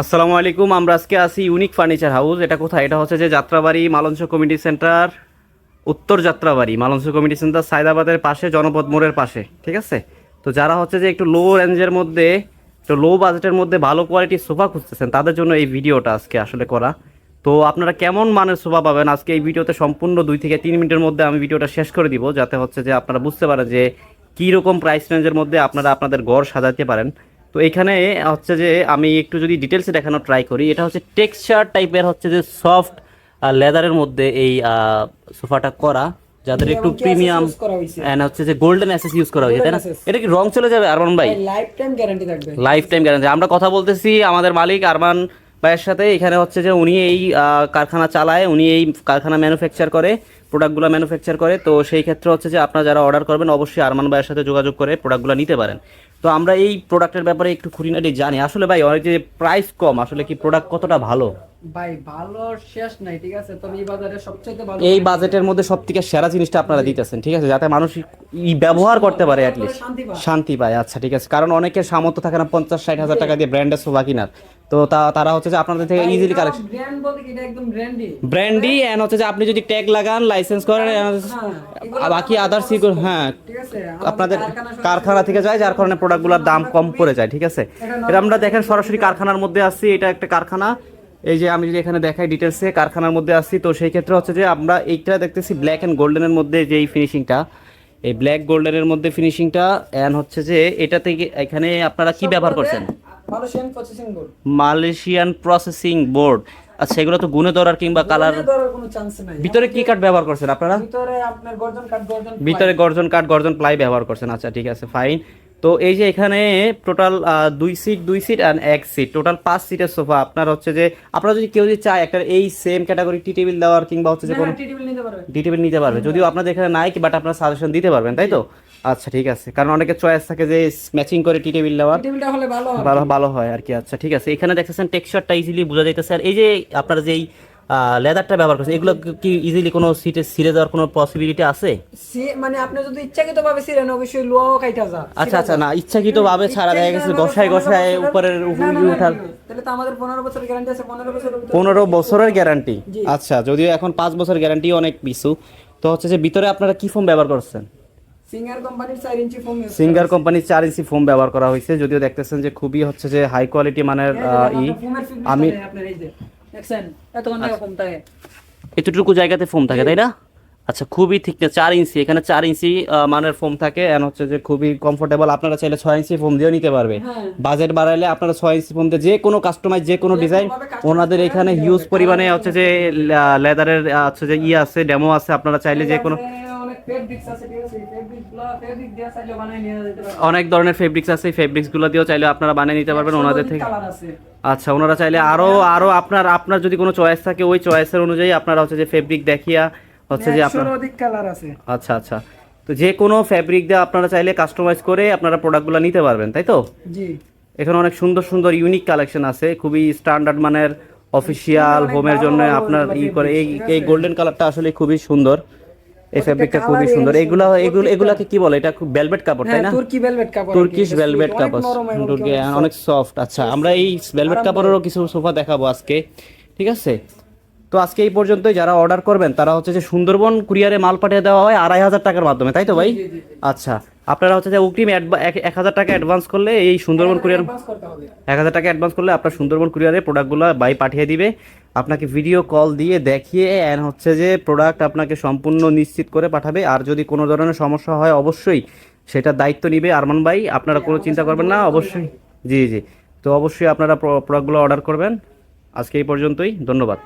আসসালামু আলাইকুম, আমরা আজকে আছি ইউনিক ফার্নিচার হাউস এটা কোথায়? এটা হচ্ছে যে যাত্রাবাড়ি মালঞ্চ কমিউনিটি সেন্টার উত্তর যাত্রাবাড়ি মালঞ্চ কমিউনিটি সেন্টার সায়দাবাদের পাশে, জনপদ মোড়ের পাশে, ঠিক আছে? তো যারা হচ্ছে যে একটু লো রেঞ্জের মধ্যে, একটু লো বাজেটের মধ্যে ভালো কোয়ালিটির সোফা খুঁজতেছেন, তাদের জন্য এই ভিডিওটা আজকে আসলে করা। তো আপনারা কেমন মানের সোফা পাবেন? আজকে এই ভিডিওতে সম্পূর্ণ দুই থেকে তিন মিনিটের মধ্যে আমি ভিডিওটা শেষ করে দিব, যাতে হচ্ছে যে আপনারা বুঝতে পারেন যে কী রকম প্রাইস রেঞ্জের মধ্যে আপনারা আপনাদের ঘর সাজাতে পারেন। তো এখানে হচ্ছে যে আমি একটু যদি ডিটেলসে দেখানো ট্রাই করি এটা হচ্ছে টেক্সচার টাইপের হচ্ছে যে সফট লেদারের মধ্যে এই সোফাটা করা যাদের একটু প্রিমিয়াম? এন্ড হচ্ছে যে গোল্ডেন অ্যাসেস ইউজ করা হয়েছে তাই না? এটা কি রং চলে যাবে আরমান ভাই? লাইফ টাইম গ্যারান্টি থাকবে। লাইফ টাইম গ্যারান্টি আমরা কথা বলতেছি আমাদের মালিক আরমান ভাইয়ের সাথে এখানে হচ্ছে যে উনি এই কারখানা চালায় উনি এই কারখানা ম্যানুফ্যাকচার করে প্রোডাক্টগুলো ম্যানুফ্যাকচার করে তো সেই ক্ষেত্রে হচ্ছে যে আপনারা যারা অর্ডার করবেন অবশ্যই আরমান ভাইয়ের সাথে যোগাযোগ করে প্রোডাক্টগুলো নিতে পারেন। তো আমরা এই প্রোডাক্টের ব্যাপারে একটু খুঁটিনাটি জানি। আসলে ভাই, অনেক যে প্রাইস কম, আসলে কি প্রোডাক্ট কতটা ভালো? ভাই ভালো শেষ নাই ঠিক আছে? তবে এই বাজারে সবচেয়ে ভালো এই বাজেটের মধ্যে সব থেকে সেরা জিনিসটা আপনারা দিতেছেন ঠিক আছে? যাতে মানুষ ব্যবহার করতে পারে অ্যাটলিস্ট শান্তি পায়। শান্তি পায় আচ্ছা ঠিক আছে। কারণ অনেকের সামর্থ্য থাকে না পঞ্চাশ ষাট হাজার টাকা দিয়ে ব্র্যান্ডের সোফা কিনার। তো তা তারা হচ্ছে যে আপনাদের থেকে ইজিলি কালেকশন ব্র্যান্ড বলতে কি এটা একদম ব্র্যান্ডই ব্র্যান্ডই এন্ড হচ্ছে যে আপনি যদি ট্যাগ লাগান লাইসেন্স করেন and হ্যাঁ, বাকি আদার্স হ্যাঁ আপনাদের কারখানা কারখানা থেকে যায় যার কারণে প্রোডাক্টগুলোর দাম কম পড়ে যায় ঠিক আছে? এটা আমরা দেখেন সরাসরি কারখানার মধ্যে আসছি এটা একটা কারখানা। এই যে আমি যদি এখানে দেখাই ডিটেলসে কারখানার মধ্যে আসছি তো সেই ক্ষেত্রে হচ্ছে যে আমরা এইটা দেখতেছি ব্ল্যাক অ্যান্ড গোল্ডেনের মধ্যে যে এই ফিনিশিংটা এই ব্ল্যাক গোল্ডেনের মধ্যে ফিনিশিংটা অ্যান্ড হচ্ছে যে এটা থেকে এখানে আপনারা কি ব্যবহার করছেন? Malaysian processing board Malaysian processing board আচ্ছা এগুলো তো গুণে ধরার কিংবা কালার ভিতরে কি কাঠ ব্যবহার করছেন আপনারা? ভিতরে আপনার গর্জন কাট গর্জন ভিতরে গর্জন কাঠ গর্জন প্লাই ব্যবহার করছেন। আচ্ছা ঠিক আছে ফাইন তো এই যে এখানে টোটাল দুই সিট দুই সিট অ্যান্ড এক সিট টোটাল পাঁচ সিটের সোফা আপনার হচ্ছে যে আপনারা যদি কেউ যদি চায় একটা এই সেম ক্যাটাগরি টি টেবিল দেওয়ার কিংবা হচ্ছে যে কোনো টি টেবিল নিতে পারবে। টি টেবিল নিতে পারবে। যদিও আপনাদের এখানে নাই কি বাট আপনারা সাজেশন দিতে পারবেন তাই তো? আচ্ছা ঠিক আছে। কারণ অনেকের চয়েস থাকে যে ম্যাচিং করে টি টেবিল হবে ভালো ভালো হয় আর কি। আচ্ছা ঠিক আছে। এখানে দেখতেছেন টেক্সচারটা ইজিলি বোঝা যাইতেছে। আর এই যে আপনারা যেই লেদারটা ব্যবহার করছেন এগুলো কি ইজিলি কোনো সিটে ছিঁড়ে যাওয়ার কোনো পসিবিলিটি আছে? মানে আপনি যদি ইচ্ছাকৃত ভাবে ছিলেন অবশ্যই লোয়াও কাইটা যা আচ্ছা আচ্ছা না ইচ্ছাকৃত ভাবে ছাড়া দেখা গেছে গসায় গসায় উপরের উপরে উঠার তাহলে তো আমাদের পনেরো বছর গ্যারান্টি আছে পনেরো বছর পনেরো বছরের গ্যারান্টি আচ্ছা যদিও এখন পাঁচ বছর গ্যারান্টি অনেক পিছু তো হচ্ছে যে ভিতরে আপনারা কি ফোম ব্যবহার করছেন? সিঙ্গার কোম্পানির চার ইঞ্চি ফোম সিঙ্গার কোম্পানির চার ইঞ্চি ফোম ব্যবহার করা হয়েছে যদিও দেখতেছেন যে খুবই হচ্ছে যে হাই কোয়ালিটি মানের ই। আমি আপনার এই যে। দেখছেন? এতক্ষণ কম থাকে। এতটুকু জায়গাতে ফোম থাকে তাই না? আচ্ছা খুবই ঠিক চার ইঞ্চি। এখানে চার ইঞ্চি মানের ফোম থাকে এন্ড হচ্ছে যে খুবই কমফোর্টেবল আপনারা চাইলে ছয় ইঞ্চি ফোম দিয়েও নিতে পারবে। হ্যাঁ। বাজেট বাড়াইলে আপনারা ছয় ইঞ্চি ফোম দিয়ে যে কোনো কাস্টমাইজ যে কোনো ডিজাইন ওনাদের এখানে হিউজ পরিমাণে হচ্ছে যে লেদারের হচ্ছে যে ই আছে ডেমো আছে আপনারা চাইলে যে কোনো অনেক ধরনের ফেব্রিক্স আছে এই ফেব্রিক্সগুলো দিয়েও চাইলে আপনারা বানিয়ে নিতে পারবেন ওনাদের থেকে। আচ্ছা ওনারা চাইলে আরও আরও আপনার আপনার যদি কোনো চয়েস থাকে ওই চয়েসের অনুযায়ী আপনারা হচ্ছে যে ফেব্রিক দেখিয়া হচ্ছে যে আপনার অধিক কালার আছে। আচ্ছা আচ্ছা। তো যে কোনো ফ্যাব্রিক দিয়ে আপনারা চাইলে কাস্টমাইজ করে আপনারা প্রোডাক্টগুলো নিতে পারবেন তাই তো? জি। এখানে অনেক সুন্দর সুন্দর ইউনিক কালেকশন আছে খুবই স্ট্যান্ডার্ড মানের অফিসিয়াল হোমের জন্য আপনার ই করে। এই এই গোল্ডেন কালারটা আসলে খুবই সুন্দর। এই ফ্যাব্রিকটা খুবই সুন্দর। এগুলো এগুলো এগুলাকে কি বলে? এটা খুব ভেলভেট কাপড় তাই হ্যাঁ না? তুর্কি ভেলভেট কাপড় তুর্কিশ ভেলভেট কাপড় অনেক সফট আচ্ছা আমরা এই ভেলভেট কাপড়েরও কিছু সোফা দেখাবো আজকে ঠিক আছে? তো আজকে এই পর্যন্তই যারা অর্ডার করবেন তারা হচ্ছে যে সুন্দরবন কুরিয়ারে মাল পাঠিয়ে দেওয়া হয় আড়াই হাজার টাকার মাধ্যমে তাই তো ভাই। আচ্ছা আপনারা হচ্ছে যে অগ্রিম এক- হাজার টাকা অ্যাডভান্স করলে এই সুন্দরবন কুরিয়ার করতে হবে। এক হাজার টাকা অ্যাডভান্স করলে আপনার সুন্দরবন কুরিয়ারে প্রোডাক্টগুলো বাই পাঠিয়ে দিবে। আপনাকে ভিডিও কল দিয়ে দেখিয়ে অ্যান্ড হচ্ছে যে প্রোডাক্ট আপনাকে সম্পূর্ণ নিশ্চিত করে পাঠাবে। আর যদি কোনো ধরনের সমস্যা হয় অবশ্যই সেটা দায়িত্ব নিবে আরমান ভাই। আপনারা কোনো চিন্তা করবেন না অবশ্যই। জি জি। তো অবশ্যই আপনারা প্রোডাক্টগুলো অর্ডার করবেন। আজকে এই পর্যন্তই। ধন্যবাদ।